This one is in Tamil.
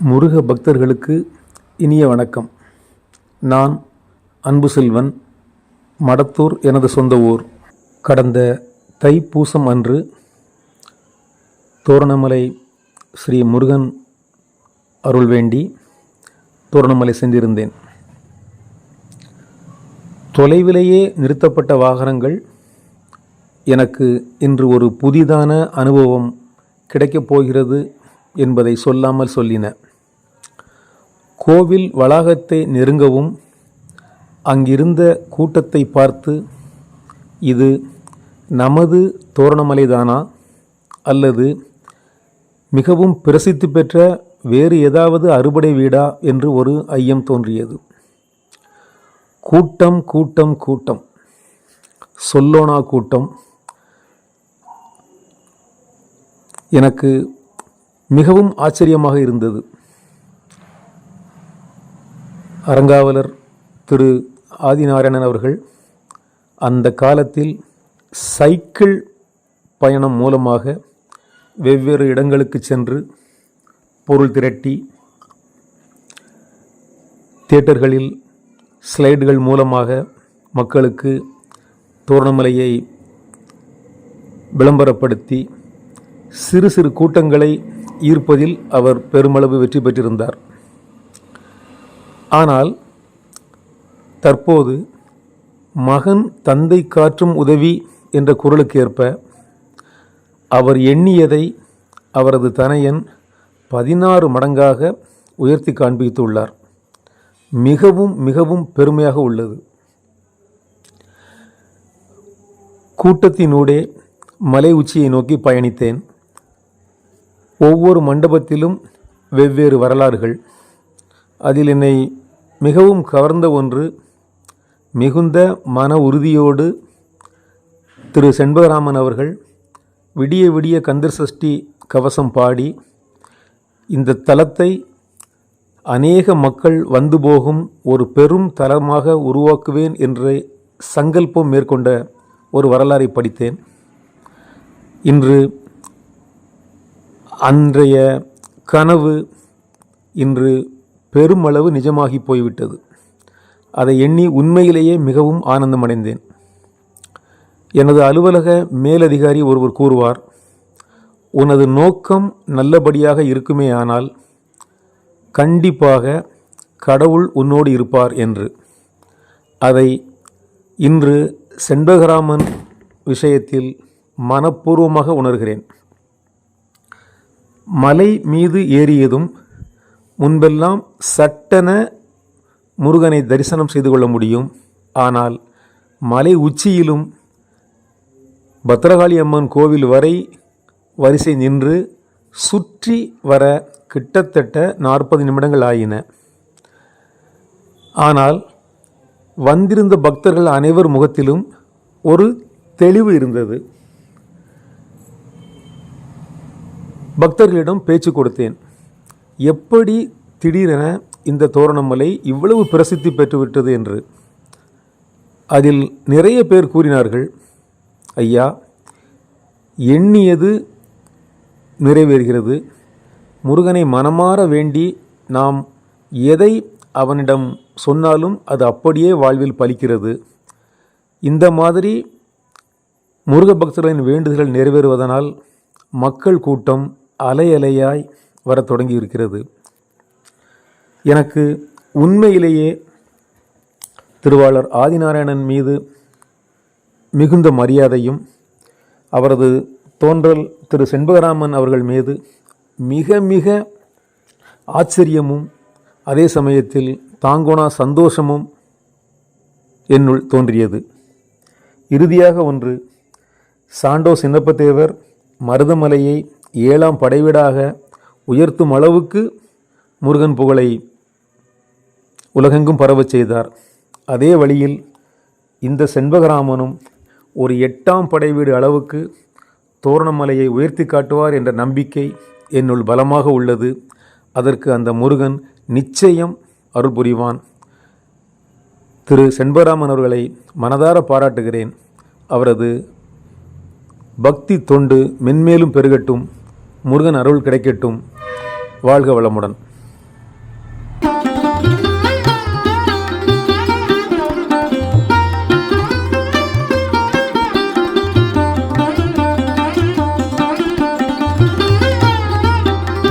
முருக பக்தர்களுக்கு இனிய வணக்கம். நான் அன்பு செல்வன் மடத்தூர் எனது சொந்த ஊர். கடந்த தைப்பூசம் அன்று தோரணமலை ஸ்ரீ முருகன் அருள் வேண்டி தோரணமலை சென்றிருந்தேன். தொலைவிலேயே நிறுத்தப்பட்ட வாகனங்கள் எனக்கு இன்று ஒரு புதிதான அனுபவம் கிடைக்கப் போகிறது என்பதை சொல்லாமல் சொல்லின. கோவில் வளாகத்தை நெருங்கவும் அங்கிருந்த கூட்டத்தை பார்த்து இது நமது தோரணமலைதானா? அல்லது மிகவும் பிரசித்தி பெற்ற வேறு ஏதாவது அறுபடை வீடா? என்று ஒரு ஐயம் தோன்றியது. கூட்டம் கூட்டம் கூட்டம். சொல்லோனா கூட்டம். எனக்கு மிகவும் ஆச்சரியமாக இருந்தது. அறங்காவலர் திரு ஆதிநாராயணன் அவர்கள் அந்த காலத்தில் சைக்கிள் பயணம் மூலமாக வெவ்வேறு இடங்களுக்கு சென்று பொருள் திரட்டி தியேட்டர்களில் ஸ்லைடுகள் மூலமாக மக்களுக்கு தோரணமலையை விளம்பரப்படுத்தி சிறு சிறு கூட்டங்களை ஈர்ப்பதில் அவர் பெருமளவு வெற்றி பெற்றிருந்தார். ஆனால் தற்போது மகன் தந்தை காற்றும் உதவி என்ற குரலுக்கு ஏற்ப அவர் எண்ணியதை அவரது தனையன் பதினாறு மடங்காக உயர்த்தி காண்பித்துள்ளார். மிகவும் மிகவும் பெருமையாக உள்ளது. கூட்டத்தினூடே மலை உச்சியை நோக்கி பயணித்தேன். ஒவ்வொரு மண்டபத்திலும் வெவ்வேறு வரலாறுகள் அதில் என்னை மிகவும் கவர்ந்த ஒன்று மிகுந்த மன உறுதியோடு திரு செண்பகராமன் அவர்கள் விடிய விடிய கந்தர் சஷ்டி கவசம் பாடி இந்த தலத்தை அநேக மக்கள் வந்து போகும் ஒரு பெரும் தலமாக உருவாக்குவேன் என்ற சங்கல்பம் மேற்கொண்ட ஒரு வரலாறை படித்தேன். இன்று அன்றைய கனவு இன்று பெருமளவு நிஜமாகி போய்விட்டது. அதை எண்ணி உண்மையிலேயே மிகவும் ஆனந்தமடைந்தேன். எனது அலுவலக மேலதிகாரி ஒருவர் கூறுவார் உனது நோக்கம் நல்லபடியாக இருக்குமே ஆனால் கண்டிப்பாக கடவுள் உன்னோடு இருப்பார் என்று. அதை இன்று செண்பகராமன் விஷயத்தில் மனப்பூர்வமாக உணர்கிறேன். மலை மீது ஏறியதும் முன்பெல்லாம் சட்டென முருகனை தரிசனம் செய்து கொள்ள முடியும். ஆனால் மலை உச்சியிலும் பத்ரகாளி அம்மன் கோவில் வரை வரிசை நின்று சுற்றி வர கிட்டத்தட்ட நாற்பது நிமிடங்கள் ஆயின. ஆனால் வந்திருந்த பக்தர்கள் அனைவர் முகத்திலும் ஒரு தெளிவு இருந்தது. பக்தர்களிடம் பேச்சு கொடுத்தேன். எப்படி திடீரென இந்த தோரணமலை இவ்வளவு பிரசித்தி பெற்றுவிட்டது என்று? அதில் நிறைய பேர் கூறினார்கள் ஐயா எண்ணியது நிறைவேறுகிறது. முருகனை மனமாற வேண்டி நாம் எதை அவனிடம் சொன்னாலும் அது அப்படியே வாழ்வில் பலிக்கிறது. இந்த மாதிரி முருக பக்தர்களின் வேண்டுதல்கள் நிறைவேறுவதனால் மக்கள் கூட்டம் அலை வர வரத் தொடங்கி இருக்கிறது எனக்கு உண்மையிலேயே திருவாளர் ஆதிநாராயணன் மீது மிகுந்த மரியாதையும் அவரது தோன்றல் திரு செண்பகராமன் அவர்கள் மீது மிக மிக ஆச்சரியமும் அதே சமயத்தில் தாங்கோனா சந்தோஷமும் என்னுள் தோன்றியது. இறுதியாக ஒன்று சாண்டோ சின்னப்பத்தேவர் மருதமலையை ஏழாம் படைவீடாக உயர்த்தும் அளவுக்கு முருகன் புகழை உலகெங்கும் பரவச் செய்தார். அதே வழியில் இந்த செண்பகராமனும் ஒரு எட்டாம் படை வீடு அளவுக்கு தோரணமலையை உயர்த்தி காட்டுவார் என்ற நம்பிக்கை என்னுள் பலமாக உள்ளது. அதற்கு அந்த முருகன் நிச்சயம் அருள் புரிவான். திரு செண்பகராமன் அவர்களை மனதார பாராட்டுகிறேன். அவரது பக்தி தொண்டு மென்மேலும் பெருகட்டும். முருகன் அருள் கிடைக்கட்டும். வாழ்க வளமுடன்.